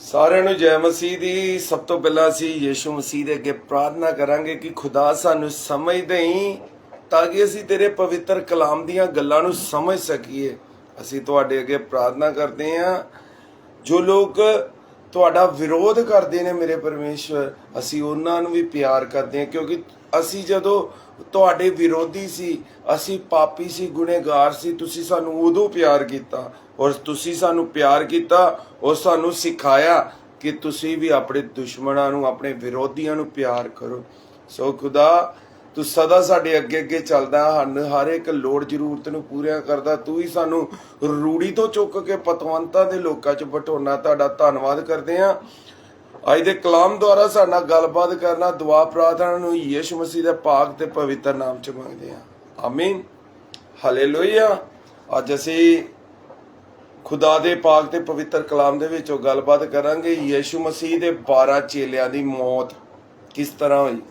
ਸਾਰਿਆਂ ਨੂੰ ਜੈ ਮਸੀਹ ਦੀ। ਸਭ ਤੋਂ ਪਹਿਲਾਂ ਅਸੀਂ ਯੀਸ਼ੂ ਮਸੀਹ ਦੇ ਅੱਗੇ ਪ੍ਰਾਰਥਨਾ ਕਰਾਂਗੇ ਕਿ ਖੁਦਾ ਸਾਨੂੰ ਸਮਝ ਦੇਈ ਤਾਂ ਕਿ ਅਸੀਂ ਤੇਰੇ ਪਵਿੱਤਰ ਕਲਾਮ ਦੀਆਂ ਗੱਲਾਂ ਨੂੰ ਸਮਝ ਸਕੀਏ। ਅਸੀਂ ਤੁਹਾਡੇ ਅੱਗੇ ਪ੍ਰਾਰਥਨਾ ਕਰਦੇ ਹਾਂ। ਜੋ ਲੋਕ ਤੁਹਾਡਾ ਵਿਰੋਧ ਕਰਦੇ ਨੇ ਮੇਰੇ ਪਰਮੇਸ਼ਵਰ। ਅਸੀਂ ਉਹਨਾਂ ਨੂੰ ਵੀ ਪਿਆਰ ਕਰਦੇ ਹਾਂ, ਕਿਉਂਕਿ ਅਸੀਂ ਜਦੋਂ ਤੁਹਾਡੇ ਵਿਰੋਧੀ ਸੀ, ਅਸੀਂ ਪਾਪੀ ਸੀ, ਗੁਨੇਗਾਰ ਸੀ, ਤੁਸੀਂ ਸਾਨੂੰ ਉਦੋਂ ਪਿਆਰ ਕੀਤਾ ਔਰ ਤੁਸੀਂ ਸਾਨੂੰ ਪਿਆਰ ਕੀਤਾ ਔਰ ਸਾਨੂੰ ਸਿਖਾਇਆ ਕਿ ਤੁਸੀਂ ਵੀ ਆਪਣੇ ਦੁਸ਼ਮਣਾਂ ਨੂੰ, ਆਪਣੇ ਵਿਰੋਧੀਆਂ ਨੂੰ ਪਿਆਰ ਕਰੋ। ਸੋ ਖੁਦਾ ਤੂੰ ਸਦਾ ਸਾਡੇ ਅੱਗੇ ਅੱਗੇ ਚੱਲਦਾ ਹਨ, ਹਰ ਇੱਕ ਲੋੜ ਜ਼ਰੂਰਤ ਨੂੰ ਪੂਰੀਆਂ ਕਰਦਾ। ਤੂੰ ਹੀ ਸਾਨੂੰ ਰੂੜੀ ਤੋਂ ਚੁੱਕ ਕੇ ਪਤਵੰਤਾਂ ਦੇ ਲੋਕਾਂ 'ਚ ਬਟੋਣਾ ਤੁਹਾਡਾ ਧੰਨਵਾਦ ਕਰਦੇ ਹਾਂ। ਅੱਜ ਦੇ ਕਲਾਮ ਦੁਆਰਾ ਸਾਡੇ ਗੱਲਬਾਤ ਕਰਨਾ, ਦੁਆ ਪ੍ਰਾਰਥਨਾ ਨੂੰ ਯੀਸ਼ੂ ਮਸੀਹ ਦੇ ਪਾਕ ਤੇ ਪਵਿੱਤਰ ਨਾਮ 'ਚ ਮੰਗਦੇ ਹਾਂ। ਆਮੀਨ। ਹਾਲੇਲੂਇਆ। ਅੱਜ ਅਸੀਂ ਖੁਦਾ ਦੇ ਪਾਕ ਤੇ ਪਵਿੱਤਰ ਕਲਾਮ ਦੇ ਵਿੱਚੋਂ ਗੱਲਬਾਤ ਕਰਾਂਗੇ। ਯੀਸ਼ੂ ਮਸੀਹ ਦੇ 12 ਚੇਲਿਆਂ ਦੀ ਮੌਤ ਕਿਸ ਤਰ੍ਹਾਂ ਹੋਈ?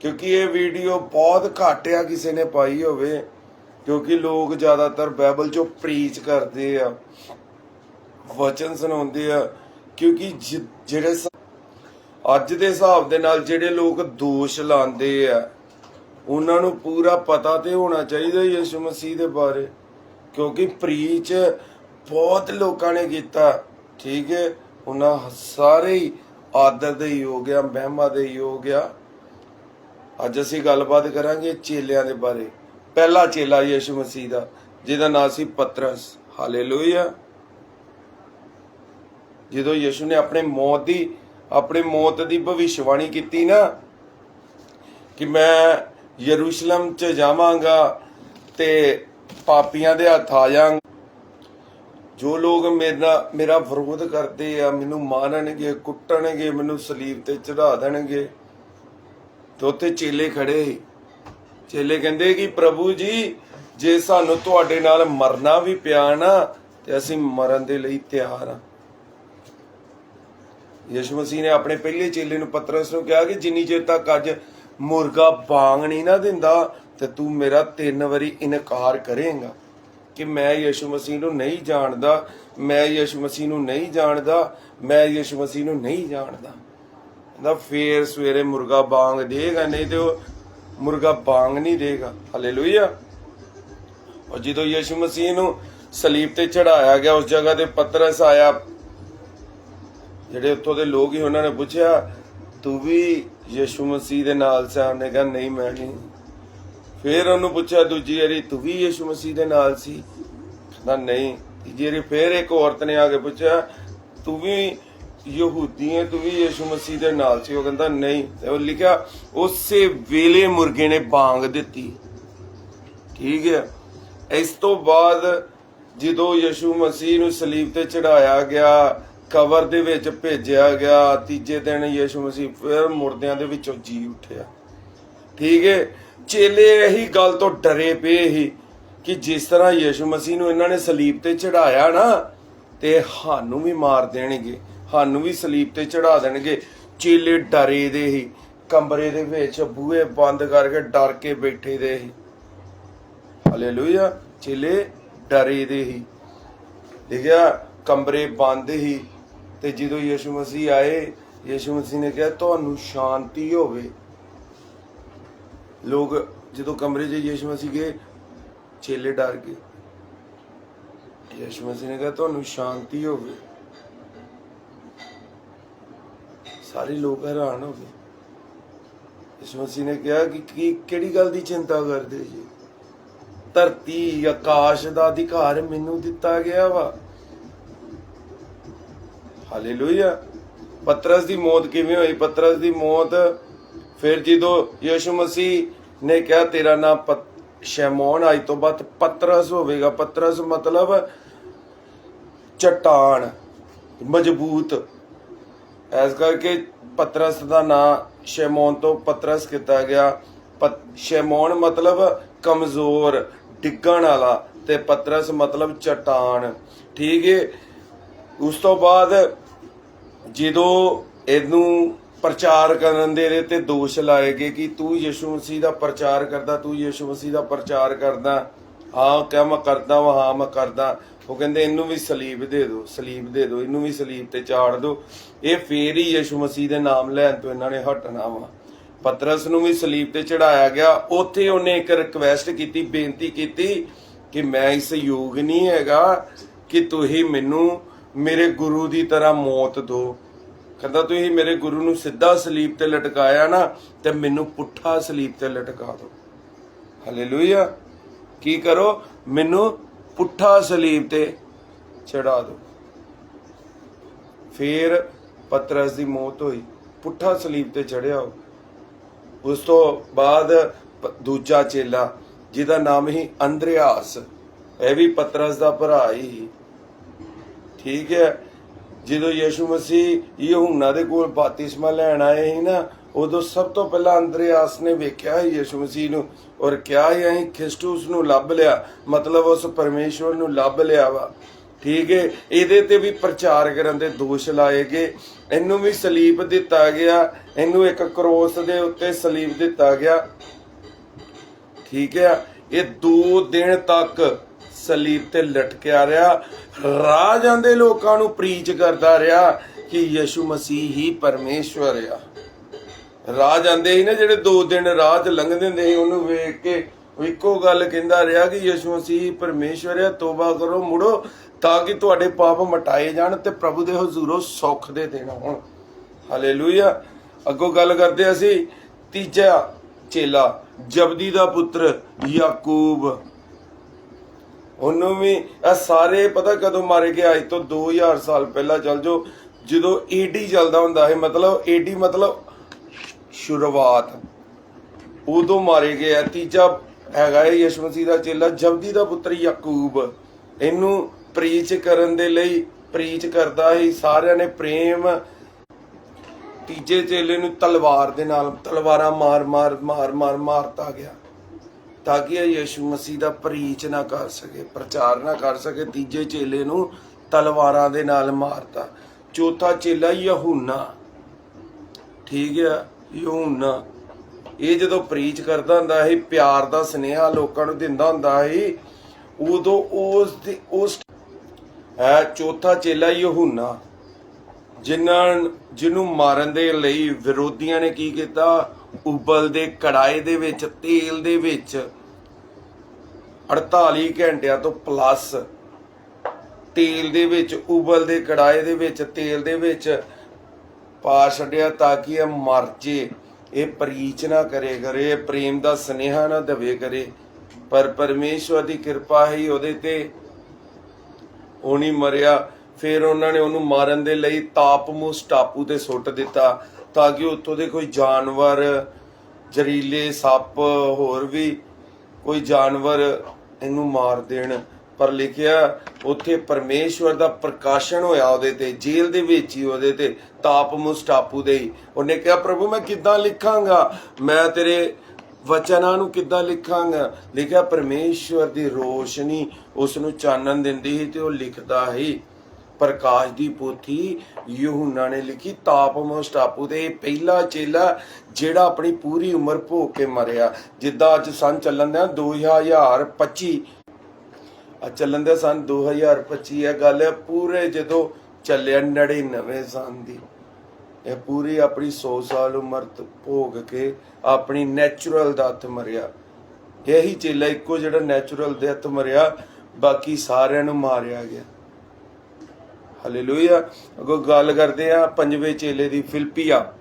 ਕਿਉਂਕਿ ਇਹ ਵੀਡੀਓ ਬਹੁਤ ਘੱਟ ਆ ਕਿਸੇ ਨੇ ਪਾਈ ਹੋਵੇ, ਕਿਉਂਕਿ ਲੋਕ ਜ਼ਿਆਦਾਤਰ ਬਾਈਬਲ ਚੋਂ ਪ੍ਰੀਚ ਕਰਦੇ ਆ, ਵਚਨ ਸੁਣਾਉਂਦੇ ਆ, ਕਿਉਂਕਿ ਜਿ- ਜਿਹੜੇ ਅੱਜ ਦੇ ਹਿਸਾਬ ਦੇ ਨਾਲ ਜਿਹੜੇ ਲੋਕ ਦੋਸ਼ ਲਾਉਂਦੇ ਆ, ਉਹਨਾਂ ਨੂੰ ਪੂਰਾ ਪਤਾ ਤੇ ਹੋਣਾ ਚਾਹੀਦਾ ਯਿਸੂ ਮਸੀਹ ਦੇ ਬਾਰੇ, ਕਿਉਂਕਿ ਪ੍ਰੀਚ ਬਹੁਤ ਲੋਕਾਂ ਨੇ ਕੀਤਾ, ਠੀਕ ਹੈ, ਉਹਨਾਂ ਸਾਰੇ ਹੀ ਆਦਰ ਦੇ ਯੋਗ ਆ, ਮਹਿਮਾ ਦੇ ਯੋਗ ਆ ਅੱਜ ਅਸੀਂ ਗੱਲਬਾਤ ਕਰਾਂਗੇ ਚੇਲਿਆਂ ਦੇ ਬਾਰੇ। ਪਹਿਲਾ ਚੇਲਾ ਯਿਸੂ ਮਸੀਹ ਦਾ, ਜਿਹਦਾ ਨਾਮ ਸੀ ਪਤਰਸ। ਹਾਲੇਲੂਇਆ। ਜਦੋਂ ਯਿਸੂ ਨੇ ਆਪਣੇ ਮੌਤ ਦੀ, ਆਪਣੀ ਮੌਤ ਦੀ ਭਵਿਸ਼ਵਾਣੀ ਕੀਤੀ ਨਾ, ਕਿ ਮੈਂ ਯਰੂਸ਼ਲਮ ਚ ਜਾਵਾਂਗਾ ਤੇ ਪਾਪੀਆਂ ਦੇ ਹੱਥ ਆ ਜਾਵਾਂਗਾ ਜੋ ਲੋਕ ਮੇਰਾ ਮੇਰਾ ਵਿਰੋਧ ਕਰਦੇ ਆ, ਮੈਨੂੰ ਮਾਰਨਗੇ, ਕੁੱਟਣਗੇ, ਮੈਨੂੰ ਸਲੀਬ ਤੇ ਚੜਾ ਦੇਣਗੇ। ਤੇ ਉੱਥੇ ਚੇਲੇ ਖੜੇ ਸੀ। ਚੇਲੇ ਕਹਿੰਦੇ ਕਿ ਪ੍ਰਭੂ ਜੀ, ਜੇ ਸਾਨੂੰ ਤੁਹਾਡੇ ਨਾਲ ਮਰਨਾ ਵੀ ਪਿਆ ਨਾ, ਤੇ ਅਸੀਂ ਮਰਨ ਦੇ ਲਈ ਤਿਆਰ ਆ। ਯਿਸੂ ਮਸੀਹ ਨੇ ਆਪਣੇ ਪਹਿਲੇ ਚੇਲੇ ਨੂੰ ਪਤਰਸ ਨੂੰ ਕਿਹਾ ਕਿ ਜਿੰਨੀ ਚਿਰ ਤੱਕ ਅੱਜ ਮੁਰਗਾ ਬਾਂਗ ਨਹੀਂ ਨਾ ਦਿੰਦਾ, ਤੇ ਤੂੰ ਮੇਰਾ ਤਿੰਨ ਵਾਰੀ ਇਨਕਾਰ ਕਰੇਂਗਾ। ਕਿ ਮੈਂ ਯਿਸੂ ਮਸੀਹ ਨੂੰ ਨਹੀਂ ਜਾਣਦਾ, ਮੈਂ ਯਿਸੂ ਮਸੀਹ ਨੂੰ ਨਹੀਂ ਜਾਣਦਾ, ਮੈਂ ਯਿਸੂ ਮਸੀਹ ਨੂੰ ਨਹੀਂ ਜਾਣਦਾ। ਕਹਿੰਦਾ ਫੇਰ ਸਵੇਰੇ ਮੁਰਗਾ ਬਾਂਗ ਦੇਗਾ, ਨਹੀਂ ਤੇ ਉਹ ਮੁਰਗਾ ਬਾਂਗ ਨਹੀਂ ਦੇਗਾ। ਹਾਲੇਲੂਇਆ ਔਰ ਜਦੋਂ ਯਿਸੂ ਮਸੀਹ ਨੂੰ ਸਲੀਬ ਤੇ ਚੜਾਇਆ ਗਿਆ, ਉਸ ਜਗ੍ਹਾ ਤੇ ਪਤਰਸ ਆਇਆ, ਜਿਹੜੇ ਉੱਥੋਂ ਦੇ ਲੋਕ ਹੀ ਉਹਨਾਂ ਨੇ ਪੁੱਛਿਆ, ਤੂੰ ਵੀ ਯਿਸੂ ਮਸੀਹ ਦੇ ਨਾਲ ਸੀ ਉਹਨੇ ਕਿਹਾ, ਨਹੀਂ, ਮੈਂ ਨਹੀਂ। ਫਿਰ ਉਹਨੂੰ ਪੁੱਛਿਆ, ਦੂਜੀ ਵਾਰੀ ਤੂੰ ਵੀ ਯਿਸੂ ਮਸੀਹ ਦੇ ਨਾਲ ਸੀ? ਕਹਿੰਦਾ, ਨਹੀਂ। ਤੀਜੀ ਵਾਰੀ ਫਿਰ ਇੱਕ ਔਰਤ ਨੇ ਆ ਕੇ ਪੁੱਛਿਆ, ਤੂੰ ਵੀ ਯਹੂਦੀ ਤੂੰ ਵੀ ਯਿਸੂ ਮਸੀਹ ਦੇ ਨਾਲ ਸੀ, ਉਹ ਕਹਿੰਦਾ ਨਹੀਂ। ਉਹ ਲਿਖਿਆ, ਉਸੇ ਵੇਲੇ ਮੁਰਗੇ ਨੇ ਬਾਂਗ ਦਿੱਤੀ। ਠੀਕ ਹੈ। ਇਸ ਤੋਂ ਬਾਅਦ ਜਦੋਂ ਯਿਸੂ ਮਸੀਹ ਨੂੰ ਸਲੀਬ ਤੇ ਚੜਾਇਆ ਗਿਆ, ਕਬਰ ਦੇ ਵਿੱਚ ਭੇਜਿਆ ਗਿਆ, ਤੀਜੇ ਦਿਨ ਯਿਸੂ ਮਸੀਹ ਫਿਰ ਮੁਰਦਿਆਂ ਦੇ ਵਿੱਚੋਂ ਜੀ ਉੱਠਿਆ। ਠੀਕ ਹੈ। ਚੇਲੇ ਇਹੀ ਗੱਲ ਤੋਂ ਡਰੇ ਪਏ ਸੀ ਕਿ ਜਿਸ ਤਰ੍ਹਾਂ ਯਿਸੂ ਮਸੀਹ ਨੂੰ ਇਹਨਾਂ ਨੇ ਸਲੀਬ ਤੇ ਚੜਾਇਆ ਨਾ, ਤੇ ਸਾਨੂੰ ਵੀ ਮਾਰ ਦੇਣਗੇ। ਸਾਨੂੰ ਵੀ ਸਲੀਬ ਤੇ ਚੜਾ ਦੇਣਗੇ। ਚੇਲੇ ਡਰੇ ਦੇ ਹੀ, ਕਮਰੇ ਦੇ ਵਿੱਚ ਬੂਹੇ ਬੰਦ ਕਰਕੇ ਡਰ ਕੇ ਬੈਠੇ ਦੇ ਸੀ ਹਾਲੇਲੂਇਆ ਚੇਲੇ ਡਰੇ ਦੇ ਹੀ। ਲਿਖਿਆ ਕਮਰੇ ਬੰਦ ਹੀ। ਤੇ ਜਦੋਂ ਯਿਸੂ ਮਸੀਹ ਆਏ, ਯਿਸੂ ਮਸੀਹ ਨੇ ਕਿਹਾ, ਤੁਹਾਨੂੰ ਸ਼ਾਂਤੀ ਹੋਵੇ। ਲੋਕ ਜਦੋਂ ਕਮਰੇ 'ਚ ਯਿਸੂ ਮਸੀਹ ਗਏ, ਚੇਲੇ ਡਰ ਗਏ। ਯਿਸੂ ਮਸੀਹ ਨੇ ਕਿਹਾ, ਤੁਹਾਨੂੰ ਸ਼ਾਂਤੀ ਹੋਵੇ। ਸਾਰੇ ਲੋਕ ਹੈਰਾਨ ਹੋ ਗਏ। ਯਿਸੂ ਮਸੀਹ ਨੇ ਕਿਹਾ ਕਿ ਕੀ ਕਿਹੜੀ ਗੱਲ ਦੀ ਚਿੰਤਾ ਕਰਦੇ ਜੀ? ਧਰਤੀ ਆਕਾਸ਼ ਦਾ ਅਧਿਕਾਰ ਮੈਨੂੰ ਦਿੱਤਾ ਗਿਆ ਵਾ। ਹਾਲੇਲੂਇਆ। ਪਤਰਸ ਦੀ ਮੌਤ ਕਿਵੇਂ ਹੋਈ? ਪਤਰਸ ਦੀ ਮੌਤ ਫਿਰ ਜਦੋਂ ਯਿਸੂ ਮਸੀਹ ਨੇ ਕਿਹਾ, ਤੇਰਾ ਨਾਮ ਸ਼ੈਮੋਨ, ਅੱਜ ਤੋਂ ਬਾਅਦ ਪਤਰਸ ਹੋਵੇਗਾ। ਪਤਰਸ ਮਤਲਬ ਚਟਾਨ, ਮਜ਼ਬੂਤ ਐਸ ਕਰਕੇ ਪਤਰਸ ਦਾ ਨਾਂ ਸ਼ੈਮੋਨ ਤੋਂ ਪਤਰਸ ਕੀਤਾ ਗਿਆ। ਪਤ- ਸ਼ੈਮੋਨ ਮਤਲਬ ਕਮਜ਼ੋਰ, ਡਿੱਗਣ ਵਾਲਾ ਤੇ ਪਤਰਸ ਮਤਲਬ ਚਟਾਨ। ਠੀਕ ਹੈ ਉਸ ਤੋਂ ਬਾਅਦ ਜਦੋਂ ਇਹਨੂੰ ਪ੍ਰਚਾਰ ਕਰਨ ਦੇ ਇਹਦੇ ਤੇ ਦੋਸ਼ ਲਾਏ ਗਏ ਕਿ ਤੂੰ ਯਿਸੂ ਮਸੀਹ ਦਾ ਪ੍ਰਚਾਰ ਕਰਦਾ, ਤੂੰ ਯਿਸੂ ਮਸੀਹ ਦਾ ਪ੍ਰਚਾਰ ਕਰਦਾ, ਹਾਂ, ਕਿਆ ਮੈਂ ਕਰਦਾ ਵਾਂ, ਹਾਂ, ਮੈਂ ਕਰਦਾ। ਉਹ ਕਹਿੰਦੇ, ਇਹਨੂੰ ਵੀ ਸਲੀਬ ਦੇ ਦਿਓ, ਸਲੀਬ ਦੇ ਦਿਓ, ਇਹਨੂੰ ਵੀ ਸਲੀਬ ਤੇ ਚਾੜ ਦਿਓ। ਇਹ ਫੇਰ ਹੀ ਯਿਸੂ ਮਸੀਹ ਦੇ ਨਾਮ ਲੈਣ ਤੋਂ ਇਹਨਾਂ ਨੇ ਹਟਣਾ ਵਾ। ਪਤਰਸ ਨੂੰ ਵੀ ਸਲੀਬ ਤੇ ਚੜਾਇਆ ਗਿਆ। ਉੱਥੇ ਉਹਨੇ ਇੱਕ ਰਿਕਵੈਸਟ ਕੀਤੀ, ਬੇਨਤੀ ਕੀਤੀ ਕਿ ਮੈਂ ਇਸ ਯੋਗ ਨਹੀਂ ਹੈਗਾ ਕਿ ਤੁਸੀਂ ਮੈਨੂੰ ਮੇਰੇ ਗੁਰੂ ਦੀ ਤਰ੍ਹਾਂ ਮੌਤ ਦਿਓ। ਕਹਿੰਦਾ, ਤੁਸੀਂ ਮੇਰੇ ਗੁਰੂ ਨੂੰ ਸਿੱਧਾ ਸਲੀਬ ਤੇ ਲਟਕਾਇਆ ਨਾ, ਤੇ ਮੈਨੂੰ ਪੁੱਠਾ ਸਲੀਬ ਤੇ ਲਟਕਾ ਦਿਓ। ਹਾਲੇਲੂਇਆ ਕੀ ਕਰੋ? ਮੈਨੂੰ ਪੁੱਠਾ ਸਲੀਬ ਤੇ ਚੜਾ ਦਿਓ ਫਿਰ ਪਤਰਸ ਦੀ ਮੌਤ ਹੋਈ। ਪੁੱਠਾ ਸਲੀਬ ਤੇ ਚੜਿਆ ਉਹ। ਉਸ ਤੋਂ ਬਾਅਦ ਦੂਜਾ ਚੇਲਾ, ਜਿਹਦਾ ਨਾਮ ਹੀ ਅੰਦਰਿਆਸ। ਇਹ ਵੀ ਪਤਰਸ ਦਾ ਭਰਾ ਹੀ। ਠੀਕ ਹੈ। ਜਦੋਂ ਯਿਸੂ ਮਸੀਹ ਯਹੂਨਾ ਦੇ ਕੋਲ ਬਪਤਿਸਮਾ ਲੈਣ ਆਏ ਸੀ ਨਾ ਉਦੋਂ ਸਭ ਤੋਂ ਪਹਿਲਾਂ ਅੰਦਰਿਆਸ ਨੇ ਵੇਖਿਆ ਸੀ ਯਿਸੂ ਮਸੀਹ ਨੂੰ ਔਰ ਕਿਹਾ ਸੀ ਅਸੀਂ ਖਿਸਟੂਸ ਨੂੰ ਲੱਭ ਲਿਆ। ਮਤਲਬ ਉਸ ਪਰਮੇਸ਼ਵਰ ਨੂੰ ਲੱਭ ਲਿਆ ਵਾ। ਠੀਕ ਹੈ, ਇਹਦੇ ਤੇ ਵੀ ਪ੍ਰਚਾਰ ਕਰਨ ਦੇ ਦੋਸ਼ ਲਾਏ ਗਏ। ਇਹਨੂੰ ਵੀ ਸਲੀਬ ਦਿੱਤਾ ਗਿਆ। ਇਹਨੂੰ ਇੱਕ ਕਰੋਸ ਦੇ ਉੱਤੇ ਸਲੀਬ ਦਿੱਤਾ ਗਿਆ। ਠੀਕ ਹੈ, ਇਹ 2 ਦਿਨ ਤੱਕ ਸਲੀਬ ਤੇ ਲਟਕਿਆ ਰਿਹਾ। ਰਾਹ ਜਾਂਦੇ ਲੋਕਾਂ ਨੂੰ ਪ੍ਰੀਚ ਕਰਦਾ ਰਿਹਾ ਕਿ ਯਿਸੂ ਮਸੀਹ ਹੀ ਪਰਮੇਸ਼ਵਰ ਆ। ਰਾਹ ਜਾਂਦੇ ਸੀ ਨਾ, ਜਿਹੜੇ ਦੋ ਦਿਨ ਰਾਹ 'ਚ ਲੰਘਦੇ ਹੁੰਦੇ ਸੀ, ਉਹਨੂੰ ਵੇਖ ਕੇ ਇੱਕੋ ਗੱਲ ਕਹਿੰਦਾ ਰਿਹਾ ਕਿ ਯਿਸੂ ਮਸੀਹ ਪਰਮੇਸ਼ਵਰ ਤੋਬਾ ਕਰੋ, ਮੁੜੋ, ਤਾਂ ਕਿ ਤੁਹਾਡੇ ਪਾਪ ਮਟਾਏ ਜਾਣ ਤੇ ਪ੍ਰਭੂ ਦੇ ਹਜ਼ੂਰੋਂ ਸੁੱਖ ਦੇ ਦੇਣਾ ਹੁਣ ਹਾਲੇਲੂਇਆ ਅੱਗੋਂ ਗੱਲ ਕਰਦੇ ਅਸੀਂ, ਤੀਜਾ ਚੇਲਾ, ਜਬਦੀ ਦਾ ਪੁੱਤਰ, ਯਾਕੂਬ। ਉਹਨੂੰ ਵੀ ਇਹ ਸਾਰੇ ਪਤਾ ਕਦੋਂ ਮਾਰੇ ਗਏ ਅੱਜ ਤੋਂ 2000 ਸਾਲ ਪਹਿਲਾਂ ਚੱਲ ਜੋ ਜਦੋਂ ਏਡੀ ਚੱਲਦਾ ਹੁੰਦਾ ਹੈ ਮਤਲਬ ਏਡੀ ਮਤਲਬ ਸ਼ੁਰੂਆਤ। ਉਦੋਂ ਮਾਰੇ ਗਏ ਆ ਤੀਜਾ ਹੈਗਾ ਹੈ ਯਿਸੂ ਦਾ ਚੇਲਾ ਜਬਦੀ ਦਾ ਪੁੱਤਰ ਯਾਕੂਬ। ਇਹਨੂੰ ਪ੍ਰੀਚ ਕਰਨ ਦੇ ਲਈ ਪ੍ਰੀਚ ਕਰਦਾ ਸੀ ਸਾਰਿਆਂ ਨੇ ਪ੍ਰੇਮ ਤੀਜੇ ਚੇਲੇ ਨੂੰ ਤਲਵਾਰ ਦੇ ਨਾਲ ਤਲਵਾਰਾਂ ਮਾਰ ਮਾਰ ਮਾਰ ਮਾਰ, ਮਾਰਤਾ ਗਿਆ। ਤਾਂ ਕਿ ਇਹ ਯਿਸੂ ਮਸੀਹ ਦਾ ਪ੍ਰੀਚ ਨਾ ਕਰ ਸਕੇ, ਪ੍ਰਚਾਰ ਨਾ ਕਰ ਸਕੇ, ਤੀਜੇ ਚੇਲੇ ਨੂੰ ਤਲਵਾਰਾਂ ਦੇ ਨਾਲ ਮਾਰਤਾ। ਚੌਥਾ ਚੇਲਾ ਯਹੂਨਾ। ਠੀਕ ਹੈ ਯਹੂਨਾ ਇਹ ਜਦੋਂ ਪ੍ਰੀਚ ਕਰਦਾ ਹੁੰਦਾ ਸੀ, ਪਿਆਰ ਦਾ ਸੁਨੇਹਾ ਲੋਕਾਂ ਨੂੰ ਦਿੰਦਾ ਹੁੰਦਾ ਸੀ, ਉਦੋਂ ਉਸ ਦੀ ਉਸ ਹੈ ਚੌਥਾ ਚੇਲਾ ਯਹੂਨਾ, ਜਿਨ੍ਹਾਂ ਜਿਹਨੂੰ ਮਾਰਨ ਦੇ ਲਈ ਵਿਰੋਧੀਆਂ ਨੇ ਕੀ ਕੀਤਾ? ਉਬਲ ਦੇ ਕੜਾਏ ਦੇ ਵਿੱਚ, ਤੇਲ ਦੇ ਵਿੱਚ 48 ਘੰਟਿਆਂ ਤੋਂ ਪਲੱਸ ਤੇਲ ਦੇ ਵਿੱਚ, ਉਬਲ ਦੇ ਕੜਾਏ ਦੇ ਵਿੱਚ, ਤੇਲ ਦੇ ਵਿੱਚ ਪਾ ਛੱਡਿਆ ਤਾਂ ਕਿ ਇਹ ਮਰ ਜੇ? ਇਹ ਪ੍ਰੀਚ ਨਾ ਕਰੇ ਕਰੇ, ਪ੍ਰੇਮ ਦਾ ਸਨੇਹਾ ਨਾ ਦਵੇ ਕਰੇ। ਪਰ ਪਰਮੇਸ਼ਵਰ ਦੀ ਕਿਰਪਾ ਹੀ ਉਹਦੇ ਤੇ ਉਹ ਨਹੀਂ ਮਰਿਆ। ਫਿਰ ਉਹਨਾਂ ਨੇ ਉਹਨੂੰ ਮਾਰਨ ਦੇ ਲਈ ਤਾਪਮੂਸ ਟਾਪੂ ਤੇ ਸੁੱਟ ਦਿੱਤਾ ਤਾਂ ਕਿ ਉੱਥੋਂ ਦੇ ਕੋਈ ਜਾਨਵਰ ਜ਼ਰੀਲੇ ਸੱਪ ਹੋਰ ਵੀ ਕੋਈ ਜਾਨਵਰ ਇਹਨੂੰ ਮਾਰ ਦੇਣ। ਪਰ ਲਿਖਿਆ, ਉੱਥੇ ਪਰਮੇਸ਼ਵਰ ਦਾ ਪ੍ਰਕਾਸ਼ਨ ਹੋਇਆ ਉਹਦੇ ਤੇ, ਜੇਲ੍ਹ ਦੇ ਵਿੱਚ ਹੀ ਉਹਦੇ ਤੇ ਤਾਪਮੂਸ ਟਾਪੂ ਦੇ ਹੀ। ਉਹਨੇ ਕਿਹਾ, ਪ੍ਰਭੂ, ਮੈਂ ਕਿੱਦਾਂ ਲਿਖਾਂਗਾ? ਮੈਂ ਤੇਰੇ ਵਚਨਾਂ ਨੂੰ ਕਿੱਦਾਂ ਲਿਖਾਂਗਾ? ਲਿਖਿਆ, ਪਰਮੇਸ਼ਵਰ ਦੀ ਰੋਸ਼ਨੀ ਉਸ ਨੂੰ ਚਾਨਣ ਦਿੰਦੀ ਸੀ ਤੇ ਉਹ ਲਿਖਦਾ ਸੀ, ਪ੍ਰਕਾਸ਼ ਦੀ ਪੋਥੀ ਯਹੂਨਾ ਨੇ ਲਿਖੀ ਤਾਪਮੋਸ ਟਾਪੂ ਤੇ ਇਹ ਪਹਿਲਾ ਚੇਲਾ ਜਿਹੜਾ ਆਪਣੀ ਪੂਰੀ ਉਮਰ ਭੋਗ ਕੇ ਮਰਿਆ। ਜਿੱਦਾਂ ਅੱਜ ਸਨ ਚੱਲਣ ਦਿਆਂ 2025 ਆ ਚੱਲਣ ਦੇ ਸਨ 2025 ਇਹ ਗੱਲ ਹੈ ਪੂਰੇ ਜਦੋਂ ਚੱਲਿਆ 99 ਸਾਲ ਦੀ। ਇਹ ਪੂਰੀ ਆਪਣੀ 100 ਸਾਲ ਉਮਰ ਭੋਗ ਕੇ ਆਪਣੀ ਨੈਚੁਰਲ ਡੈਥ ਮਰਿਆ। ਇਹੀ ਚੇਲਾ ਇੱਕੋ ਜਿਹੜਾ ਨੈਚੁਰਲ ਡੈਥ ਮਰਿਆ, ਬਾਕੀ ਸਾਰਿਆਂ ਨੂੰ ਮਾਰਿਆ ਗਿਆ। ਹਾਲੇਲੂਇਆ ਅਗੋ ਗੱਲ ਕਰਦੇ ਆ ਪੰਜਵੇਂ ਚੇਲੇ ਦੀ ਫਿਲਪੀਆ।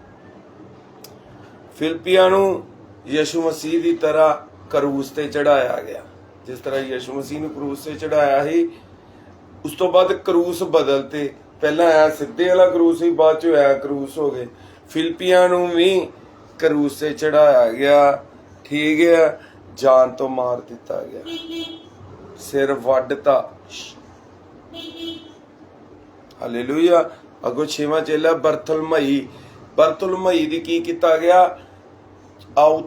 ਫਿਲਪੀਆ ਨੂੰ ਯਿਸੂ ਮਸੀਹ ਦੀ ਤਰ੍ਹਾਂ ਕਰੂਸ ਤੇ ਚੜਾਇਆ ਗਿਆ। ਜਿਸ ਤਰ੍ਹਾਂ ਯਿਸੂ ਮਸੀਹ ਨੂੰ ਕਰੂਸ ਤੇ ਚੜਾਇਆ ਸੀ, ਉਸ ਤੋਂ ਬਾਅਦ ਕਰੂਸ ਬਦਲਤੇ। ਪਹਿਲਾਂ ਆਇਆ ਸਿੱਧੇ ਵਾਲਾ ਕਰੂਸ ਸੀ, ਬਾਅਦ ਚ ਆਇਆ ਕਰੂਸ ਹੋ ਗਏ। ਫਿਲਪੀਆਂ ਨੂੰ ਵੀ ਕਰੂਸ ਤੇ ਚੜਾਇਆ ਗਿਆ, ਠੀਕ ਹੈ, ਜਾਨ ਤੋਂ ਮਾਰ ਦਿੱਤਾ ਗਿਆ। ਸਿਰ ਵੱਢਤਾ। ਹਾਲੇਲੂਇਆ। ਅਗੋ ਛੇਵਾਂ ਚੇਲਾ ਬਰਤਲਮਈ ਬਰਤਲਮਈ ਦੀ ਕੀ ਕੀਤਾ ਗਿਆ? ਆ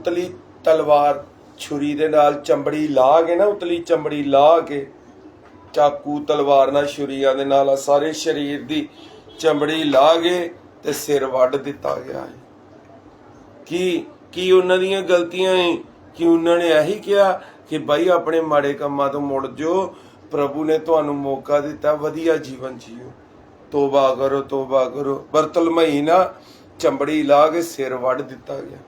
ਤਲਵਾਰ ਛੁਰੀ ਦੇ ਨਾਲ ਚੰਬੜੀ ਲਾ ਕੇ ਨਾ, ਉਤਲੀ ਚੰਬੜੀ ਲਾ ਕੇ, ਚਾਕੂ ਤਲਵਾਰ ਨਾਲ ਛੁਰੀਆਂ ਦੇ ਨਾਲ ਸਾਰੇ ਸਰੀਰ ਦੀ ਚਮੜੀ ਲਾ ਕੇ ਤੇ ਸਿਰ ਵੱਢ ਦਿੱਤਾ ਗਿਆ ਹੈ। ਕੀ ਕੀ ਉਹਨਾਂ ਦੀਆਂ ਗਲਤੀਆਂ ਹੈ ਕਿ ਉਹਨਾਂ ਨੇ ਇਹੀ ਕਿਹਾ ਕਿ ਬਾਈ ਆਪਣੇ ਮਾੜੇ ਕੰਮਾਂ ਤੋਂ ਮੁੜ ਜੋ ਪ੍ਰਭੂ ਨੇ ਤੁਹਾਨੂੰ ਮੌਕਾ ਦਿੱਤਾ, ਵਧੀਆ ਜੀਵਨ ਜੀਓ। ਤੋਬਾ ਕਰੋ ਤੋਬਾ ਕਰੋ। ਬਰਤਲਮਈ ਨਾ ਚੰਬੜੀ ਲਾ ਕੇ ਸਿਰ ਵੱਢ ਦਿੱਤਾ ਗਿਆ।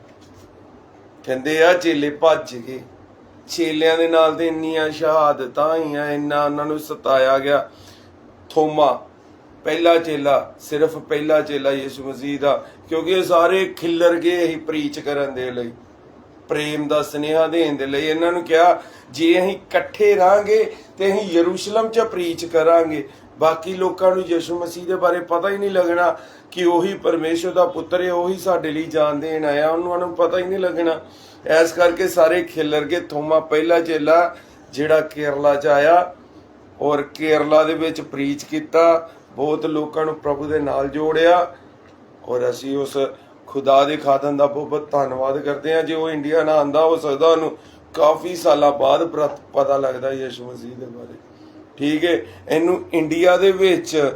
ਕਹਿੰਦੇ ਆ ਚੇਲੇ ਭੱਜ ਗਏ। ਚੇਲਿਆਂ ਦੇ ਨਾਲ ਤੇ ਇੰਨੀਆਂ ਸ਼ਹਾਦਤਾਂ ਆਈਆਂ, ਇੰਨਾ ਉਹਨਾਂ ਨੂੰ ਸਤਾਇਆ ਗਿਆ। ਥੋਮਾ, ਪਹਿਲਾ ਚੇਲਾ, ਸਿਰਫ ਪਹਿਲਾ ਚੇਲਾ ਯਿਸੂ ਮਸੀਹ ਦਾ, ਕਿਉਂਕਿ ਇਹ ਸਾਰੇ ਖਿੱਲਰ ਗਏ ਹੀ ਪ੍ਰੀਚ ਕਰਨ ਦੇ ਲਈ। ਪ੍ਰੇਮ ਦਾ ਸਨੇਹਾ ਦੇਣ ਦੇ ਲਈ ਇਹਨਾਂ ਨੂੰ ਕਿਹਾ, ਜੇ ਅਸੀਂ ਇਕੱਠੇ ਰਾਂਗੇ ਤੇ ਅਸੀਂ ਯਰੂਸ਼ਲਮ 'ਚ ਪ੍ਰੀਚ ਕਰਾਂਗੇ ਬਾਕੀ ਲੋਕਾਂ ਨੂੰ ਯਿਸੂ ਮਸੀਹ ਦੇ ਬਾਰੇ ਪਤਾ ਹੀ ਨਹੀਂ ਲੱਗਣਾ ਕਿ ਉਹੀ ਪਰਮੇਸ਼ਰ ਦਾ ਪੁੱਤਰ ਹੈ, ਉਹੀ ਸਾਡੇ ਲਈ ਜਾਨ ਦੇਣ ਆਇਆ, ਉਹਨਾਂ ਨੂੰ ਪਤਾ ਹੀ ਨਹੀਂ ਲੱਗਣਾ। ਐਸ ਕਰਕੇ ਸਾਰੇ ਖਿੱਲਰ ਕੇ ਥੋਮਾ ਪਹਿਲਾ ਚੇਲਾ ਜਿਹੜਾ ਕੇਰਲਾ 'ਚ ਆਇਆ ਔਰ ਕੇਰਲਾ ਦੇ ਵਿੱਚ ਪ੍ਰੀਚ ਕੀਤਾ, ਬਹੁਤ ਲੋਕਾਂ ਨੂੰ ਪ੍ਰਭੂ ਦੇ ਨਾਲ ਜੋੜਿਆ ਔਰ ਅਸੀਂ ਉਸ ਖੁਦਾ ਦੇ ਖਾਦਨ ਦਾ ਬਹੁਤ ਬਹੁਤ ਧੰਨਵਾਦ ਕਰਦੇ ਹਾਂ। ਜੇ ਉਹ ਇੰਡੀਆ ਨਾ ਆਂਦਾ ਹੋ ਸਕਦਾ ਉਹਨੂੰ ਕਾਫੀ ਸਾਲਾਂ ਬਾਅਦ ਪਤਾ ਲੱਗਦਾ ਯਿਸੂ ਮਸੀਹ ਦੇ ਬਾਰੇ। ਠੀਕ ਹੈ, ਇਹਨੂੰ ਇੰਡੀਆ ਦੇ ਵਿੱਚ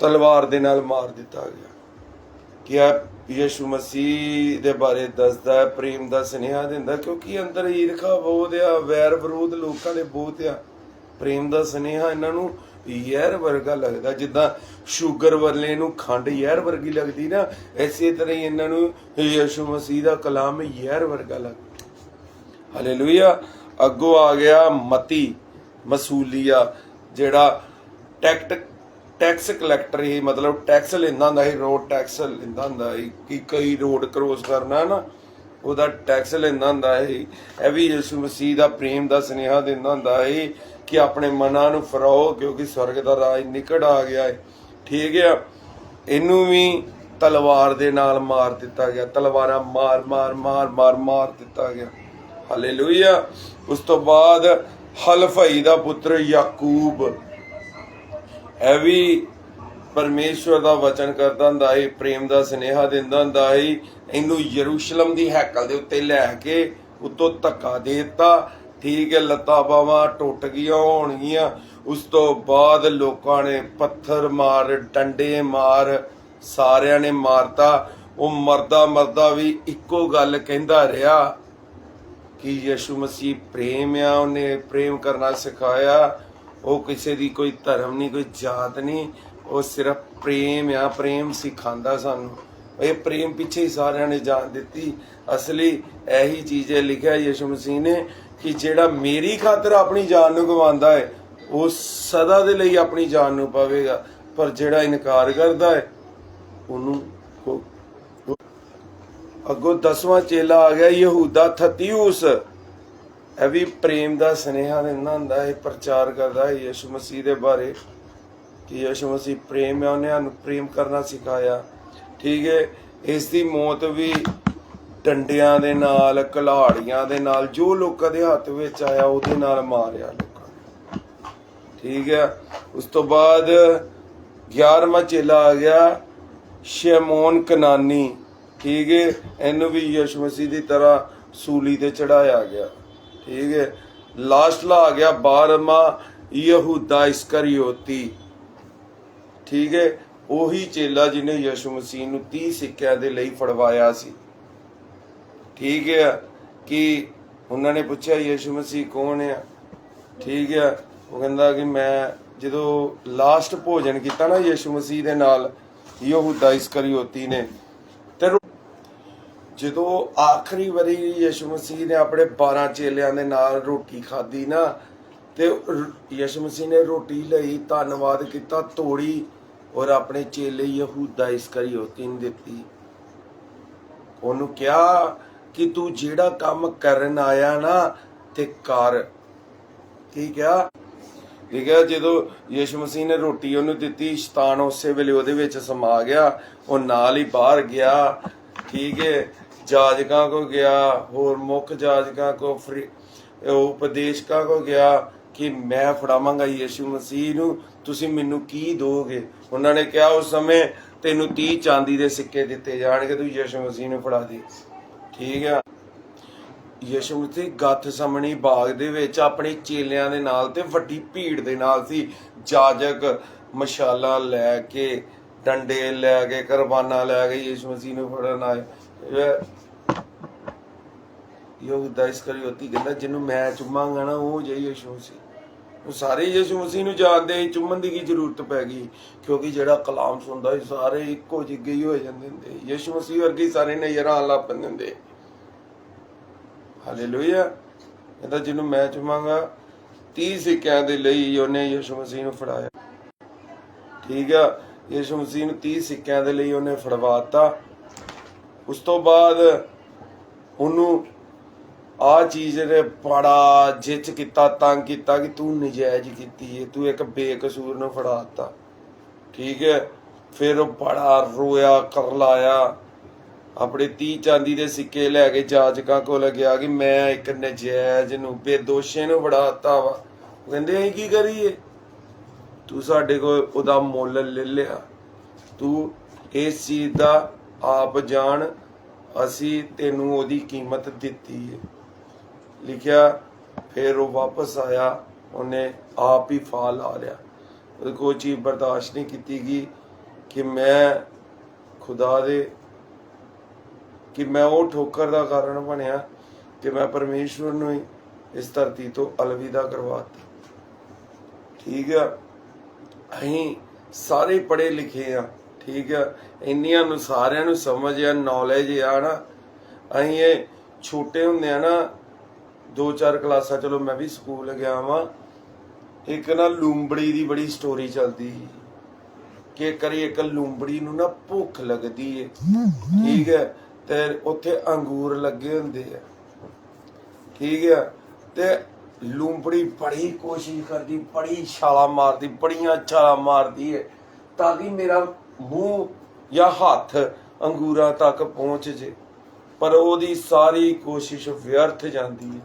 ਤਲਵਾਰ ਦੇ ਨਾਲ ਮਾਰ ਦਿੱਤਾ ਗਿਆ। ਕਿ ਯਿਸੂ ਮਸੀਹ ਦੇ ਬਾਰੇ ਦੱਸਦਾ ਪ੍ਰੇਮ ਦਾ ਸੁਨੇਹਾ ਦਿੰਦਾ ਕਿਉਂਕਿ ਅੰਦਰ ਈਰਖਾ ਬਹੁਤ ਆ, ਵੈਰ ਵਿਰੋਧ ਲੋਕਾਂ ਦੇ ਬਹੁਤ ਆ। ਪ੍ਰੇਮ ਦਾ ਸੁਨੇਹਾ ਇਹਨਾਂ ਨੂੰ ਯਹਿਰ ਵਰਗਾ ਲੱਗਦਾ, ਜਿੱਦਾਂ ਸ਼ੂਗਰ ਵਾਲੇ ਨੂੰ ਖੰਡ ਯਹਿਰ ਵਰਗੀ ਲੱਗਦੀ ਨਾ ਐਸੇ ਤਰ੍ਹਾਂ ਹੀ ਇਹਨਾਂ ਨੂੰ ਯਿਸੂ ਮਸੀਹ ਦਾ ਕਲਾਮ ਯਹਿਰ ਵਰਗਾ ਲੱਗਦਾ। ਹਾਲੇਲੂਇਆ ਅੱਗੋਂ ਆ ਗਿਆ ਮਤੀ ਮਸੂਲੀਆ, ਜਿਹੜਾ ਟੈਕਟ, ਟੈਕਸ ਕਲੈਕਟਰ ਹੀ ਮਤਲਬ ਟੈਕਸ ਲੈਂਦਾ ਹੁੰਦਾ ਸੀ, ਰੋਡ ਟੈਕਸ ਲੈਂਦਾ ਹੁੰਦਾ ਸੀ, ਕਿ ਕਈ ਰੋਡ ਕ੍ਰੋਸ ਕਰਨਾ ਨਾ, ਉਹਦਾ ਟੈਕਸ ਲੈਂਦਾ ਹੁੰਦਾ ਸੀ। ਇਹ ਵੀ ਯਿਸੂ ਮਸੀਹ ਦਾ ਪ੍ਰੇਮ ਦਾ ਸੁਨੇਹਾ ਦਿੰਦਾ ਹੁੰਦਾ ਸੀ ਕਿ ਆਪਣੇ ਮਨਾਂ ਨੂੰ ਫਰਾਓ ਕਿਉਂਕਿ ਸਵਰਗ ਦਾ ਰਾਜ ਨਿਕਟ ਆ ਗਿਆ ਹੈ ਠੀਕ ਹੈ ਇਹਨੂੰ ਵੀ ਤਲਵਾਰ ਦੇ ਨਾਲ ਮਾਰ ਦਿੱਤਾ ਗਿਆ। ਤਲਵਾਰਾਂ ਮਾਰ ਮਾਰ ਮਾਰ ਮਾਰ ਮਾਰ ਦਿੱਤਾ ਗਿਆ। ਹਾਲੇਲੂਇਆ ਉਸ ਤੋਂ ਬਾਅਦ ਹਲਫਈ ਦਾ ਪੁੱਤਰ ਯਾਕੂਬ। ਇਹ ਵੀ ਪਰਮੇਸ਼ਵਰ ਦਾ ਵਚਨ ਕਰਦਾ ਹੁੰਦਾ ਹੈ ਪ੍ਰੇਮ ਦਾ ਸੁਨੇਹਾ ਦਿੰਦਾ ਹੁੰਦਾ ਹੈ ਇਹਨੂੰ ਯਰੂਸ਼ਲਮ ਦੀ ਹੈਕਲ ਦੇ ਉੱਤੇ ਲੈ ਕੇ ਉਤੋਂ ਧੱਕਾ ਦੇ ਦਿੱਤਾ। ਠੀਕ ਹੈ, ਲੱਤਾਂ ਬਾਵਾਂ ਟੁੱਟ ਗਈਆਂ ਹੋਣਗੀਆਂ ਉਸ ਤੋਂ ਬਾਅਦ ਲੋਕਾਂ ਨੇ ਪੱਥਰ ਮਾਰ, ਡੰਡੇ ਮਾਰ, ਸਾਰਿਆਂ ਨੇ ਮਾਰਤਾ। ਉਹ ਮਰਦਾ ਮਰਦਾ ਵੀ ਇੱਕੋ ਗੱਲ ਕਹਿੰਦਾ ਰਿਹਾ ਕਿ ਯਿਸੂ ਮਸੀਹ ਪ੍ਰੇਮ ਆ, ਉਹਨੇ ਪ੍ਰੇਮ ਕਰਨਾ ਸਿਖਾਇਆ। ਉਹ ਕਿਸੇ ਦੀ ਕੋਈ ਧਰਮ ਨਹੀਂ, ਕੋਈ ਜਾਤ ਨਹੀਂ। ਉਹ ਸਿਰਫ ਪ੍ਰੇਮ ਆ, ਪ੍ਰੇਮ ਸਿਖਾਉਂਦਾ ਸਾਨੂੰ। ਇਹ ਪ੍ਰੇਮ ਪਿੱਛੇ ਹੀ ਸਾਰਿਆਂ ਨੇ ਜਾਨ ਦਿੱਤੀ। ਅਸਲੀ ਇਹੀ ਚੀਜ਼ ਹੈ ਲਿਖਿਆ ਯਿਸੂ ਮਸੀਹ ਨੇ ਕਿ ਜਿਹੜਾ ਮੇਰੀ ਖਾਤਰ ਆਪਣੀ ਜਾਨ ਨੂੰ ਗਵਾਉਂਦਾ ਹੈ, ਉਹ ਸਦਾ ਦੇ ਲਈ ਆਪਣੀ ਜਾਨ ਨੂੰ ਪਾਵੇਗਾ। ਪਰ ਜਿਹੜਾ ਇਨਕਾਰ ਕਰਦਾ ਹੈ, ਉਹਨੂੰ ਅੱਗੋਂ ਦਸਵਾਂ ਚੇਲਾ ਆ ਗਿਆ ਯਹੂਦਾ ਥਤੀਊਸ। ਇਹ ਵੀ ਪ੍ਰੇਮ ਦਾ ਸੁਨੇਹਾ ਦਿੰਦਾ ਹੁੰਦਾ ਹੈ ਪ੍ਰਚਾਰ ਕਰਦਾ ਹੈ ਯਿਸੂ ਮਸੀਹ ਦੇ ਬਾਰੇ ਕਿ ਯਿਸੂ ਮਸੀਹ ਪ੍ਰੇਮ ਹੈ, ਉਹਨੇ ਸਾਨੂੰ ਪ੍ਰੇਮ ਕਰਨਾ ਸਿਖਾਇਆ। ਠੀਕ ਹੈ ਇਸ ਦੀ ਮੌਤ ਵੀ ਡੰਡਿਆਂ ਦੇ ਨਾਲ ਕਲਾੜੀਆਂ ਦੇ ਨਾਲ, ਜੋ ਲੋਕਾਂ ਦੇ ਹੱਥ ਵਿੱਚ ਆਇਆ, ਉਹਦੇ ਨਾਲ ਮਾਰਿਆ ਲੋਕਾਂ ਨੇ। ਠੀਕ ਹੈ, ਉਸ ਤੋਂ ਬਾਅਦ 11ਵਾਂ ਚੇਲਾ ਆ ਗਿਆ, ਸ਼ਮੋਨ ਕਨਾਨੀ। ਠੀਕ ਹੈ, ਇਹਨੂੰ ਵੀ ਯਿਸੂ ਮਸੀਹ ਦੀ ਤਰ੍ਹਾਂ ਸੂਲੀ ਤੇ ਚੜਾਇਆ ਗਿਆ। ਠੀਕ ਹੈ ਲਾਸਟਲਾ ਆ ਗਿਆ 12ਵਾਂ ਯਹੂਦਾ ਇਸਕਰੀਓਤੀ। ਠੀਕ ਹੈ, ਉਹੀ ਚੇਲਾ ਜਿਹਨੇ ਯਿਸੂ ਮਸੀਹ ਨੂੰ 30 ਸਿੱਕਿਆਂ ਦੇ ਲਈ ਫੜਵਾਇਆ ਸੀ। ਠੀਕ ਹੈ, ਕਿ ਉਹਨਾਂ ਨੇ ਪੁੱਛਿਆ, ਯਿਸੂ ਮਸੀਹ ਕੌਣ ਹੈ ਠੀਕ ਹੈ, ਉਹ ਕਹਿੰਦਾ ਕਿ ਮੈਂ ਜਦੋਂ ਲਾਸਟ ਭੋਜਨ ਕੀਤਾ ਨਾ ਯਿਸੂ ਮਸੀਹ ਦੇ ਨਾਲ, ਯਹੂਦਾ ਇਸਕਰੀਓਤੀ ਨੇ ਜਦੋਂ ਆਖਰੀ ਵਾਰੀ ਯਿਸੂ ਮਸੀਹ ਨੇ ਆਪਣੇ 12 ਚੇਲਿਆਂ ਦੇ ਨਾਲ ਰੋਟੀ ਖਾਧੀ ਨਾ, ਤੇ ਰ- ਯਿਸੂ ਮਸੀਹ ਨੇ ਰੋਟੀ ਲਈ, ਧੰਨਵਾਦ ਕੀਤਾ, ਤੋੜੀ, ਔਰ ਆਪਣੇ ਚੇਲੇ ਯਹੂਦਾ ਇਸਕਰੀਓਤੀ ਨੂੰ ਦਿੱਤੀ। ਉਹਨੂੰ ਕਿਹਾ ਕਿ ਤੂੰ ਜਿਹੜਾ ਕੰਮ ਕਰਨ ਆਇਆ ਨਾ, ਤੇ ਕਰ। ਠੀਕ ਆ ਠੀਕ ਹੈ ਜਦੋਂ ਯਿਸੂ ਮਸੀਹ ਨੇ ਰੋਟੀ ਉਹਨੂੰ ਦਿੱਤੀ, ਸ਼ੈਤਾਨ ਉਸੇ ਵੇਲੇ ਉਹਦੇ ਵਿੱਚ ਸਮਾ ਗਿਆ, ਉਹ ਨਾਲ ਹੀ ਬਾਹਰ ਗਿਆ। ਠੀਕ ਹੈ ਜਾਜਕਾਂ ਕੋ ਗਿਆ, ਹੋਰ ਮੁੱਖ ਜਾਜਕਾਂ ਕੋ ਫਰੀ ਉਪਦੇਸ਼ਕਾਂ ਕੋ ਗਿਆ ਕਿ ਮੈਂ ਫੜਾਵਾਂਗਾ ਯਿਸੂ ਮਸੀਹ ਨੂੰ। ਤੁਸੀਂ ਮੈਨੂੰ ਕੀ ਦੋਗੇ? ਉਹਨਾਂ ਨੇ ਕਿਹਾ, ਉਸ ਸਮੇਂ ਤੈਨੂੰ 30 ਚਾਂਦੀ ਦੇ ਸਿੱਕੇ ਦਿੱਤੇ ਜਾਣਗੇ, ਤੂੰ ਯਿਸੂ ਮਸੀਹ ਨੂੰ ਫੜਾ ਦੇ। ਠੀਕ ਆ? ਯਿਸੂ ਮਸੀਹ ਗੱਥ ਸਮਣੀ ਬਾਗ ਦੇ ਵਿੱਚ ਆਪਣੇ ਚੇਲਿਆਂ ਦੇ ਨਾਲ ਤੇ ਵੱਡੀ ਭੀੜ ਦੇ ਨਾਲ ਸੀ। ਜਾਜਕ ਮਸ਼ਾਲਾ ਲੈ ਕੇ, ਡੰਡੇ ਲੈ ਕੇ, ਕੁਰਬਾਨਾ ਲੈ ਕੇ ਯਿਸੂ ਮਸੀਹ ਨੂੰ ਫੜਨ ਆਏ। ਯਹੂਦਾ ਇਸਕਰੀਓਤੀ ਕਹਿੰਦਾ, ਜਿਹਨੂੰ ਮੈਂ ਚੁੰਮਾਂਗਾ ਨਾ, ਉਹ ਜੇ ਯਿਸੂ ਸੀ ਉਹ ਸਾਰੇ ਯਿਸੂ ਮਸੀਹ ਨੂੰ ਜਾਣਦੇ ਚੁੰਮਣ ਦੀ ਕੀ ਜ਼ਰੂਰਤ ਪੈ ਗਈ? ਕਿਉਂਕਿ ਜਿਹੜਾ ਕਲਾਮ ਸੁਣਦਾ ਸੀ, ਸਾਰੇ ਇੱਕੋ ਜਿਹੇ ਹੀ ਹੋ ਜਾਂਦੇ ਹੁੰਦੇ ਯਿਸੂ ਮਸੀਹ ਵਰਗੇ ਸਾਰੇ ਨਜ਼ਰਾਂ ਆਉਣ ਲੱਗ ਪੈਂਦੇ ਹੁੰਦੇ ਹਾਲੇਲੂਇਆ। ਕਹਿੰਦਾ, ਜਿਹਨੂੰ ਮੈਂ ਚੁੰਮਾਂਗਾ 30 ਸਿੱਕਿਆਂ ਦੇ ਲਈ ਉਹਨੇ ਯਿਸੂ ਮਸੀਹ ਨੂੰ ਫੜਾਇਆ। ਠੀਕ ਆ, ਯਿਸੂ ਮਸੀਹ ਨੂੰ 30 ਸਿੱਕਿਆਂ ਦੇ ਲਈ ਉਹਨੇ ਫੜਵਾਤਾ ਉਸ ਤੋਂ ਬਾਅਦ ਉਹਨੂੰ ਆ ਚੀਜ਼ ਨੇ ਬੜਾ ਜਿੱਚ ਕੀਤਾ, ਤੰਗ ਕੀਤਾ ਕਿ ਤੂੰ ਨਜਾਇਜ਼ ਕੀਤੀ ਏ, ਤੂੰ ਇੱਕ ਬੇਕਸੂਰ ਨੂੰ ਫੜਾਤਾ ਠੀਕ ਹੈ ਫਿਰ ਉਹ ਬੜਾ ਰੋਇਆ, ਕਰਲਾਇਆ। ਆਪਣੇ 30 ਚਾਂਦੀ ਦੇ ਸਿੱਕੇ ਲੈ ਕੇ ਜਾਜਕਾਂ ਕੋਲ ਗਿਆ ਕਿ ਮੈਂ ਇੱਕ ਨਜਾਇਜ਼ ਨੂੰ, ਬੇਦੋਸ਼ੇ ਨੂੰ ਫੜਾਤਾ ਵਾ। ਉਹ ਕਹਿੰਦੇ, ਅਸੀਂ ਕੀ ਕਰੀਏ? ਤੂੰ ਸਾਡੇ ਕੋਲ ਉਹਦਾ ਮੁੱਲ ਲੈ ਲਿਆ। ਤੂੰ ਇਸ ਚੀਜ਼ ਦਾ ਆਪ ਜਾਣ, ਅਸੀਂ ਤੈਨੂੰ ਉਹਦੀ ਕੀਮਤ ਦਿੱਤੀ ਹੈ ਲਿਖਿਆ, ਫਿਰ ਉਹ ਵਾਪਸ ਆਇਆ, ਉਹਨੇ ਆਪ ਹੀ ਫਾਲ ਲਾ ਲਿਆ ਉਹ ਕੋਈ ਚੀਜ਼ ਬਰਦਾਸ਼ਤ ਨਹੀਂ ਕੀਤੀ ਗਈ ਕਿ ਮੈਂ ਖੁਦਾ ਦੇ, ਕਿ ਮੈਂ ਉਹ ਠੋਕਰ ਦਾ ਕਾਰਨ ਬਣਿਆ ਕਿ ਮੈਂ ਪਰਮੇਸ਼ਵਰ ਨੂੰ ਹੀ ਇਸ ਧਰਤੀ ਤੋਂ ਅਲਵਿਦਾ ਕਰਵਾਤਾ ਠੀਕ ਆ? ਅਸੀਂ ਸਾਰੇ ਪੜ੍ਹੇ ਲਿਖੇ ਆ। ਠੀਕ ਆ? ਇੰਨੀਆਂ ਨੂੰ ਸਾਰਿਆਂ ਨੂੰ ਸਮਝ ਆ ਨੌਲੇਜ ਆ ਨਾ। ਅਸੀਂ ਇਹ ਛੋਟੇ ਹੁੰਦੇ ਆ ਨਾ, ਦੋ ਚਾਰ ਕਲਾਸਾਂ, ਚਲੋ ਮੈਂ ਵੀ ਸਕੂਲ ਗਿਆ ਵਾਂ, ਇੱਕ ਨਾ ਲੂੰਬੜੀ ਦੀ ਬੜੀ ਸਟੋਰੀ ਚੱਲਦੀ ਸੀ। ਕਿ ਕਰੀ ਇੱਕ ਲੂੰਬੜੀ ਨੂੰ ਨਾ ਭੁੱਖ ਲੱਗਦੀ ਏ। ਠੀਕ ਹੈ ਤੇ ਉੱਥੇ ਅੰਗੂਰ ਲੱਗੇ ਹੁੰਦੇ ਆ। ਠੀਕ ਹੈ ਤੇ ਲੂੰਬੜੀ ਬੜੀ ਕੋਸ਼ਿਸ਼ ਕਰਦੀ, ਬੜੀ ਛਾਲਾ ਮਾਰਦੀ, ਬੜੀਆਂ ਛਾਲਾ ਮਾਰਦੀ ਹੈ ਤਾਂ ਕਿ ਮੇਰਾ ਮੂੰਹ ਜਾਂ ਹੱਥ ਅੰਗੂਰਾਂ ਤੱਕ ਪਹੁੰਚ ਜੇ, ਪਰ ਉਹਦੀ ਸਾਰੀ ਕੋਸ਼ਿਸ਼ ਵਿਅਰਥ ਜਾਂਦੀ ਹੈ।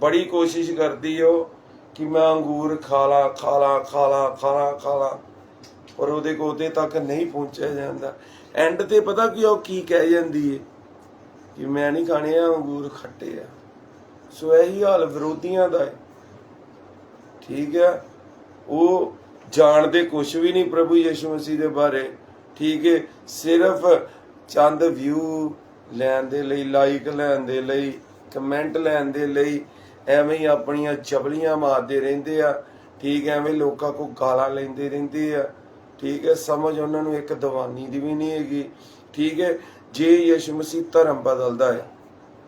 ਬੜੀ ਕੋਸ਼ਿਸ਼ ਕਰਦੀ ਉਹ ਕਿ ਮੈਂ ਅੰਗੂਰ ਖਾਲਾ ਖਾ ਲਾ ਖਾ ਲਾ ਖਾ ਲਾ ਖਾ ਲਾ, ਪਰ ਉਹਦੇ ਕੋਤੇ ਤੱਕ ਨਹੀਂ ਪਹੁੰਚਿਆ ਜਾਂਦਾ। ਐਂਡ ਤੇ ਪਤਾ ਕਿ ਉਹ ਕੀ ਕਹਿ ਜਾਂਦੀ ਹੈ ਕਿ ਮੈਂ ਨਹੀਂ ਖਾਣੇ ਆ ਅੰਗੂਰ ਖੱਟੇ ਆ। ਸੋ ਇਹੀ ਹਾਲ ਵਿਰੋਧੀਆਂ ਦਾ ਹੈ। ਠੀਕ ਹੈ, ਉਹ ਜਾਣਦੇ ਕੁਝ ਵੀ ਨਹੀਂ ਪ੍ਰਭੂ ਯਿਸੂ ਮਸੀਹ ਦੇ ਬਾਰੇ। ਠੀਕ ਹੈ ਸਿਰਫ ਚੰਦ ਵਿਊ ਲੈਣ ਦੇ ਲਈ ਲਾਈਕ ਲੈਣ ਦੇ ਲਈ ਕਮੈਂਟ ਲੈਣ ਦੇ ਲਈ ਐਵੇਂ ਹੀ ਆਪਣੀਆਂ ਚਬਲੀਆਂ ਮਾਰਦੇ ਰਹਿੰਦੇ ਆ। ਠੀਕ ਹੈ ਐਵੇਂ ਲੋਕਾਂ ਕੋ ਗਾਲਾਂ ਲੈਂਦੇ ਰਹਿੰਦੇ ਆ। ਠੀਕ ਹੈ ਸਮਝ ਉਹਨਾਂ ਨੂੰ ਇੱਕ ਦੀਵਾਨੀ ਦੀ ਵੀ ਨਹੀਂ ਹੈਗੀ। ਠੀਕ ਹੈ ਜੇ ਯਿਸੂ ਮਸੀਹ ਧਰਮ ਬਦਲਦਾ ਹੈ,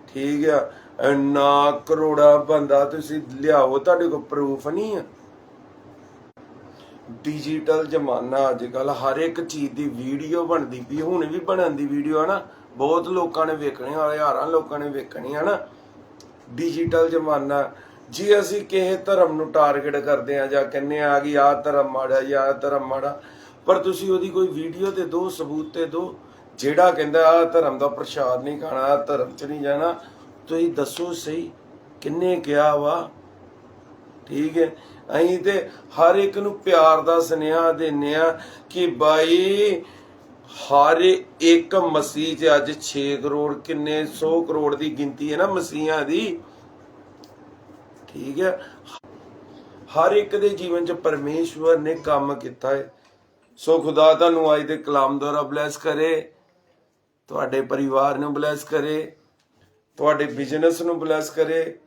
ਠੀਕ ਆ, ਇੰਨਾ ਕਰੋੜਾ ਬੰਦਾ ਤੁਸੀਂ ਲਿਆਓ, ਤੁਹਾਡੇ ਕੋਲ ਪ੍ਰੂਫ ਨਹੀਂ ਆ। ਡਿਜੀਟਲ ਜ਼ਮਾਨਾ ਅੱਜ ਕੱਲ ਹਰ ਇੱਕ ਚੀਜ਼ ਦੀ ਵੀਡੀਓ ਬਣਦੀ ਪਈ ਹੁਣ ਵੀ ਬਣਨ ਦੀ ਵੀਡੀਓ ਹੈ ਨਾ, ਬਹੁਤ ਲੋਕਾਂ ਨੇ ਵੇਖਣੀ ਹਜ਼ਾਰਾਂ ਲੋਕਾਂ ਨੇ ਵੇਖਣੀ ਹੈ ਨਾ ਡਿਜੀਟਲ ਜ਼ਮਾਨਾ। ਜੇ ਅਸੀਂ ਕਿਸੇ ਧਰਮ ਨੂੰ ਟਾਰਗੇਟ ਕਰਦੇ ਆ ਜਾਂ ਕਹਿੰਨੇ ਆ ਕਿ ਆਹ ਧਰਮ ਮਾੜਾ ਜਾਂ ਆਹ ਧਰਮ ਮਾੜਾ, ਪਰ ਤੁਸੀਂ ਉਹਦੀ ਕੋਈ ਵੀਡੀਓ ਤੇ ਦੋ, ਸਬੂਤ ਤੇ ਦੋ, ਜਿਹੜਾ ਕਹਿੰਦਾ ਆਹ ਧਰਮ ਦਾ ਪ੍ਰਸ਼ਾਦ ਨਹੀਂ ਖਾਣਾ, ਆਹ ਧਰਮ ਚ ਨਹੀਂ ਜਾਣਾ, ਤੁਸੀਂ ਦੱਸੋ ਸਹੀ ਕਿੰਨੇ ਕਿਹਾ ਵਾ ਠੀਕ ਹੈ? ਅਸੀਂ ਤੇ ਹਰ ਇੱਕ ਨੂੰ ਪਿਆਰ ਦਾ ਸੁਨੇਹਾ ਦਿੰਨੇ ਆ ਕਿ ਬਾਈ, ਹਰ ਇੱਕ ਮਸੀਹ 'ਚ ਅੱਜ 6 ਕਰੋੜ, ਕਿੰਨੇ 100 ਕਰੋੜ ਦੀ ਗਿਣਤੀ ਹੈ ਨਾ ਮਸੀਹਾਂ ਦੀ? ਠੀਕ ਹੈ? ਹਰ ਇੱਕ ਦੇ ਜੀਵਨ 'ਚ ਪਰਮੇਸ਼ਵਰ ਨੇ ਕੰਮ ਕੀਤਾ ਹੈ। ਸੋ ਖੁਦਾ ਤੁਹਾਨੂੰ ਅੱਜ ਦੇ ਕਲਾਮ ਦੁਆਰਾ ਬਲੈਸ ਕਰੇ, ਤੁਹਾਡੇ ਪਰਿਵਾਰ ਨੂੰ ਬਲੈਸ ਕਰੇ, ਤੁਹਾਡੇ ਬਿਜ਼ਨਸ ਨੂੰ ਬਲੈਸ ਕਰੇ